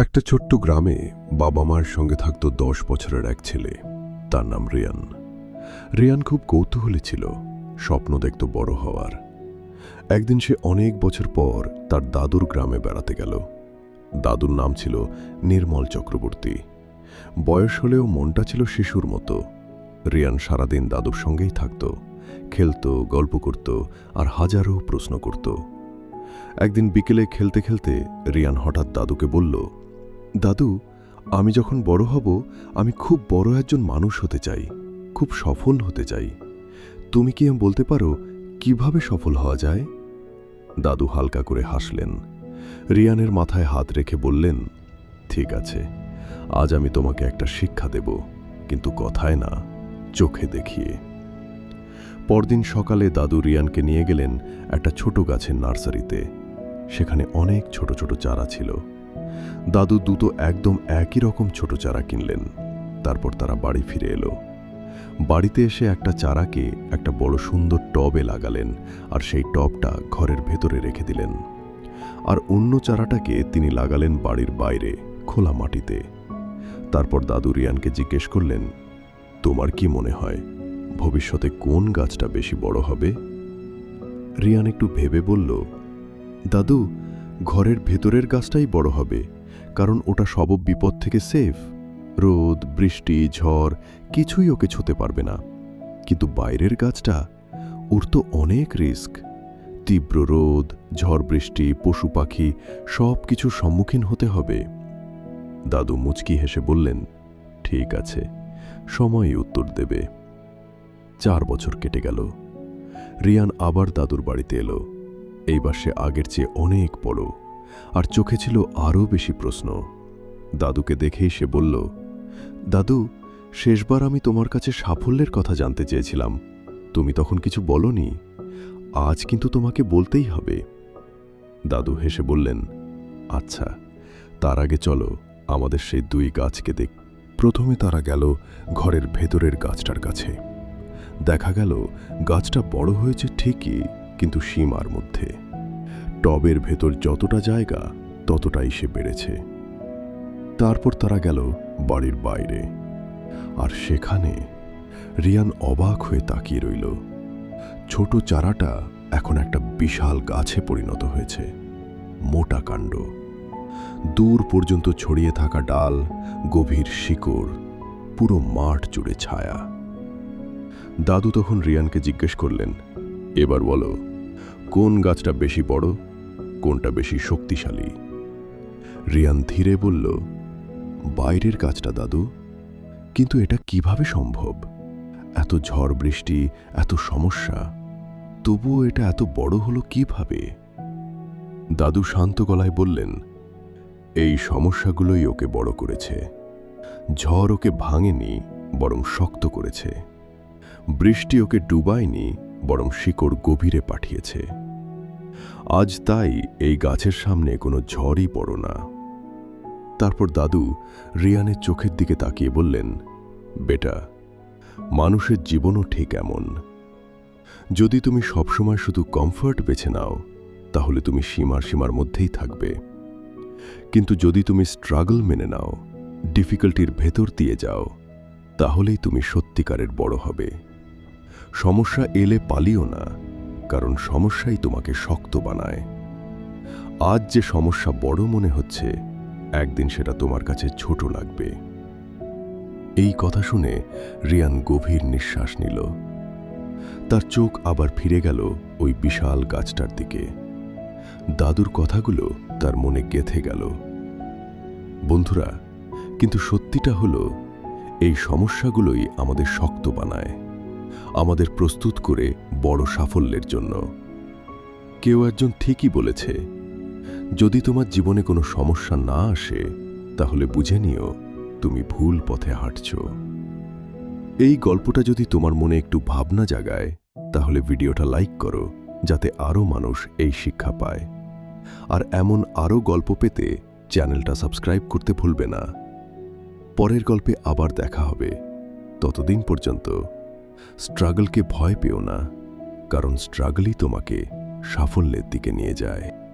একটা ছোট্ট গ্রামে বাবা মার সঙ্গে থাকত দশ বছরের এক ছেলে। তার নাম রিয়ান। রিয়ান খুব কৌতূহলী ছিল, স্বপ্ন দেখত বড় হওয়ার। একদিন সে অনেক বছর পর তার দাদুর গ্রামে বেড়াতে গেল। দাদুর নাম ছিল নির্মল চক্রবর্তী। বয়স হলেও মনটা ছিল শিশুর মতো। রিয়ান সারাদিন দাদুর সঙ্গেই থাকত, খেলত, গল্প করত আর হাজারো প্রশ্ন করত। একদিন বিকেলে খেলতে খেলতে রিয়ান হঠাৎ দাদুকে বলল দাদু, আমি যখন বড় হব, আমি খুব বড় একজন মানুষ হতে চাই, খুব সফল হতে চাই। তুমি কি বলতে পারো, কীভাবে সফল হওয়া যায়? দাদু হালকা করে হাসলেন। রিয়ানের মাথায় হাত রেখে বললেন, ঠিক আছে, আজ আমি তোমাকে একটা শিক্ষা দেব, কিন্তু কথায় না, চোখে দেখিয়ে। পরদিন সকালে দাদু রিয়ানকে নিয়ে গেলেন একটা ছোট গাছের নার্সারিতে। সেখানে অনেক ছোট ছোট চারা ছিল। দাদু দুটো একদম একই রকম ছোট চারা কিনলেন। তারপর তারা বাড়ি ফিরে এলো। বাড়িতে এসে একটা চারাকে একটা বড় সুন্দর টবে লাগালেন আর সেই টবটা ঘরের ভেতরে রেখে দিলেন। আর অন্য চারাটাকে তিনি লাগালেন বাড়ির বাইরে, খোলা মাটিতে। তারপর দাদু রিয়ানকে জিজ্ঞেস করলেন, তোমার কি মনে হয়, ভবিষ্যতে কোন গাছটা বেশি বড় হবে? রিয়ান একটু ভেবে বলল, দাদু ঘরের ভেতরের গাছটাই বড় হবে, কারণ ওটা সব বিপদ থেকে সেফ রোদ, বৃষ্টি, ঝড়, কিছুই ওকে ছুতে পারবে না। কিন্তু বাইরের গাছটা, ওর তো অনেক রিস্ক তীব্র রোদ, ঝড় বৃষ্টি, পশু পাখি সব কিছুর সম্মুখীন হতে হবে। দাদু মুচকি হেসে বললেন, ঠিক আছে, সময়ই উত্তর দেবে। চার বছর কেটে গেল। রিয়ান আবার দাদুর বাড়িতে এলো। এইবার সে আগের চেয়ে অনেক বড়, আর চোখে ছিল আরও বেশি প্রশ্ন। দাদুকে দেখেই সে বলল, দাদু, শেষবার আমি তোমার কাছে সাফল্যের কথা জানতে চেয়েছিলাম। তুমি তখন কিছু বলনি। আজ কিন্তু তোমাকে বলতেই হবে। দাদু হেসে বললেন আচ্ছা তার আগে চলো, আমাদের সেই দুই গাছকে দেখ প্রথমে তারা গেল ঘরের ভেতরের গাছটার কাছে। দেখা গেল, গাছটা বড় হয়েছে ঠিকই কিন্তু সীমার মধ্যে। টবের ভেতর যতটা জায়গা, ততটাই সে বেড়েছে। তারপর তারা গেল বাড়ির বাইরে। আর সেখানে রিয়ান অবাক হয়ে তাকিয়ে রইল। ছোট চারাটা এখন একটা বিশাল গাছে পরিণত হয়েছে। মোটা কাণ্ড। দূর পর্যন্ত ছড়িয়ে থাকা ডাল, গভীর শিকড়, পুরো মাঠ জুড়ে ছায়া। দাদু তখন রিয়ানকে জিজ্ঞেস করলেন, এবার বলো কোন গাছটা বেশি বড়, কোনটা বেশি শক্তিশালী? রিয়ান ধীরে বলল, বাইরের গাছটা, দাদু। কিন্তু এটা কীভাবে সম্ভব? এত ঝড় বৃষ্টি, এত সমস্যা। তবুও এটা এত বড় হলো কীভাবে? দাদু শান্ত গলায় বললেন, এই সমস্যাগুলোই ওকে বড় করেছে। ঝড় ওকে ভাঙেনি, বরং শক্ত করেছে। বৃষ্টি ওকে ডুবায়নি বরং শিকড় গভীরে পাঠিয়েছে। আজ তাই এই গাছের সামনে কোনো ঝড়ই পড়ো না। তারপর দাদু রিয়ানের চোখের দিকে তাকিয়ে বললেন, বেটা, মানুষের জীবনও ঠিক এমন। যদি তুমি সবসময় শুধু কমফর্ট বেছে নাও, তাহলে তুমি সীমার সীমার মধ্যেই থাকবে। কিন্তু যদি তুমি স্ট্রাগল মেনে নাও ডিফিকাল্টির ভেতর দিয়ে যাও, তাহলেই তুমি সত্যিকারের বড় হবে। সমস্যা এলে পালিও না, কারণ সমস্যাই তোমাকে শক্ত বানায়। আজ যে সমস্যা বড় মনে হচ্ছে, একদিন সেটা তোমার কাছে ছোট লাগবে। এই কথা শুনে রিয়ান গভীর নিঃশ্বাস নিল। তার চোখ আবার ফিরে গেল ওই বিশাল গাছটার দিকে। দাদুর কথাগুলো তার মনে গেথে গেল। বন্ধুরা, কিন্তু সত্যিটা হলো, এই সমস্যাগুলোই আমাদের শক্ত বানায়। আমাদের প্রস্তুত করে বড় সাফল্যের জন্য। কেউ একজন ঠিকই বলেছে, যদি তোমার জীবনে কোনো সমস্যা না আসে, তাহলে বুঝে নিও তুমি ভুল পথে হাঁটছ। এই গল্পটা যদি তোমার মনে একটু ভাবনা জাগায়, তাহলে ভিডিওটা লাইক করো, যাতে আরও মানুষ এই শিক্ষা পায়। আর এমন আরও গল্প পেতে চ্যানেলটা সাবস্ক্রাইব করতে ভুলবে না। পরের গল্পে আবার দেখা হবে। ততদিন পর্যন্ত স্ট্রাগলকে ভয় পেও না কারণ স্ট্রাগলই তোমাকে সাফল্যের দিকে নিয়ে যায়।